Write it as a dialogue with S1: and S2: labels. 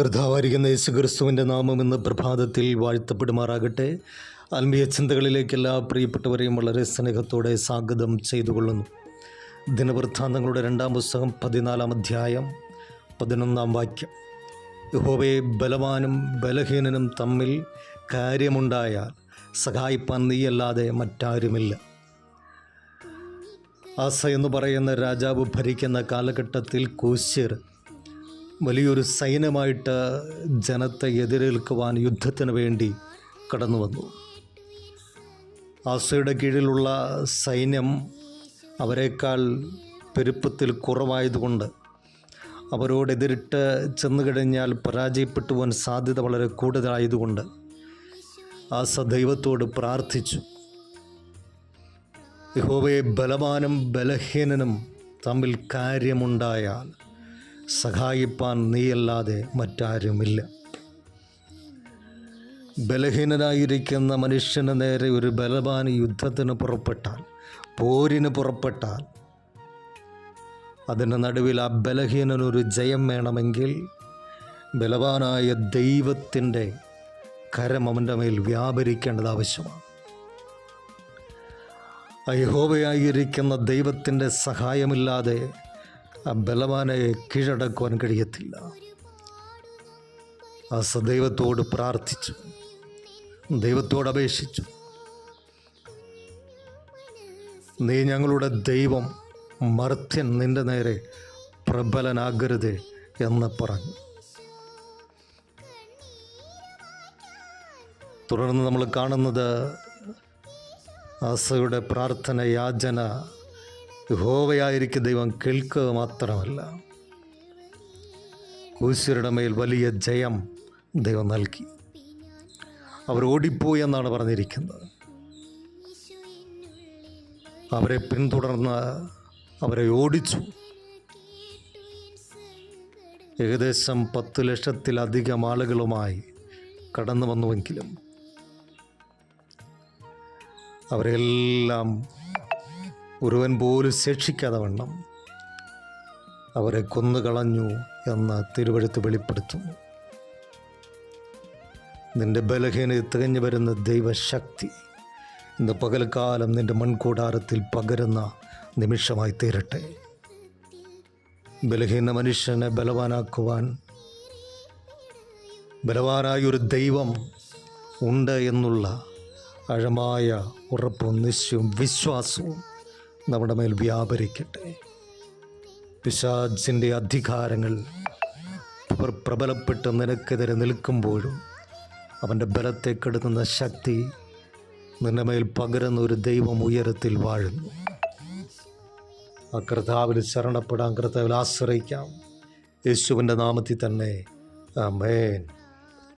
S1: കർത്താവായിരിക്കുന്ന യേശു ക്രിസ്തുവിന്റെ നാമം ഇന്ന് പ്രഭാതത്തിൽ വാഴ്ത്തപ്പെടുമാറാകട്ടെ. ആത്മീയ ചിന്തകളിലേക്ക് എല്ലാ പ്രിയപ്പെട്ടവരെയും വളരെ സ്നേഹത്തോടെ സ്വാഗതം ചെയ്തുകൊള്ളുന്നു. ദിനവൃത്താന്തങ്ങളുടെ രണ്ടാം പുസ്തകം പതിനാലാം അധ്യായം പതിനൊന്നാം വാക്യം. യഹോവയെ ബലവാനും ബലഹീനനും തമ്മിൽ കാര്യമുണ്ടായാൽ സഹായിപ്പാൻ നീയല്ലാതെ മറ്റാരുമില്ല. ആസ എന്ന് പറയുന്ന രാജാവ് ഭരിക്കുന്ന കാലഘട്ടത്തിൽ കൂശ്യർ വലിയൊരു സൈന്യമായിട്ട് ജനത്തെ എതിരേൽക്കുവാൻ യുദ്ധത്തിന് വേണ്ടി കടന്നു വന്നു. ആസയുടെ കീഴിലുള്ള സൈന്യം അവരെക്കാൾ പെരുപ്പത്തിൽ കുറവായതുകൊണ്ട് അവരോടെതിരിട്ട് ചെന്നു കഴിഞ്ഞാൽ പരാജയപ്പെട്ടുവാൻ സാധ്യത വളരെ കൂടുതലായതുകൊണ്ട് ആസ ദൈവത്തോട് പ്രാർത്ഥിച്ചു. യഹോവയെ ബലവാനും ബലഹീനനും തമ്മിൽ കാര്യമുണ്ടായാൽ സഹായിപ്പാൻ നീയല്ലാതെ മറ്റാരുമില്ല. ബലഹീനനായിരിക്കുന്ന മനുഷ്യന് നേരെ ഒരു ബലവാൻ യുദ്ധത്തിന് പുറപ്പെട്ടാൽ പോരിന് പുറപ്പെട്ടാൽ അതിന്റെ നടുവിൽ ആ ബലഹീനനൊരു ജയം വേണമെങ്കിൽ ബലവാനായ ദൈവത്തിന്റെ കരം അവന്റെ മേൽ വ്യാപരിക്കേണ്ടത് ആവശ്യമാണ്. അയഹോവയായിരിക്കുന്ന ദൈവത്തിന്റെ സഹായമില്ലാതെ ബലവാനെ കീഴടക്കുവാൻ കഴിയത്തില്ല. ആ സദൈവത്തോട് പ്രാർത്ഥിച്ചു. ദൈവത്തോട് അപേക്ഷിച്ചു. നീ ഞങ്ങളുടെ ദൈവം മർത്യൻ നിന്റെ നേരെ പ്രബലനാകരുത് എന്ന് പറഞ്ഞു. തുടർന്ന് നമ്മൾ കാണുന്നത് ആസയുടെ പ്രാർത്ഥന യാചന യഹോവയായിരിക്കും ദൈവം കേൾക്കുക മാത്രമല്ല കൂശ്യരുടെ മേൽ വലിയ ജയം ദൈവം നൽകി. അവർ ഓടിപ്പോയി എന്നാണ് പറഞ്ഞിരിക്കുന്നത്. അവരെ പിന്തുടർന്ന് അവരെ ഓടിച്ചു. ഏകദേശം പത്ത് ലക്ഷത്തിലധികം ആളുകളുമായി കടന്നു വന്നുവെങ്കിലും അവരെല്ലാം ഒരുവൻ പോലും ശിക്ഷിക്കാതെ വണ്ണം. അവരെ കൊന്നുകളഞ്ഞു എന്ന് തിരുവഴുത്ത് വെളിപ്പെടുത്തുന്നു നിന്റെ ബലഹീന തികഞ്ഞു വരുന്ന ദൈവശക്തി ഇന്ന് പകൽക്കാലം നിന്റെ മൺകൂടാരത്തിൽ പകരുന്ന നിമിഷമായി തീരട്ടെ. ബലഹീന മനുഷ്യനെ ബലവാനാക്കുവാൻ ബലവാനായ ഒരു ദൈവം ഉണ്ട് എന്നുള്ള അഴമായ ഉറപ്പും നിശ്ചയവും വിശ്വാസവും നമ്മുടെ മേൽ വ്യാപരിക്കട്ടെ. പിശാജിന്റെ അധികാരങ്ങൾ പ്ര- പ്രബലപ്പെട്ട് നിനക്കെതിരെ നിൽക്കുമ്പോഴും അവന്റെ ബലത്തെ കെടുത്തുന്ന ശക്തി നിന്റെ മേൽ പകരുന്ന ഒരു ദൈവം ഉയരത്തിൽ വാഴുന്നു. ആ കർത്താവിൽ ശരണപ്പെടാൻ കർത്താവിൽ ആശ്രയിക്കാം. യേശുവിന്റെ നാമത്തിൽ തന്നെ. ആമേൻ.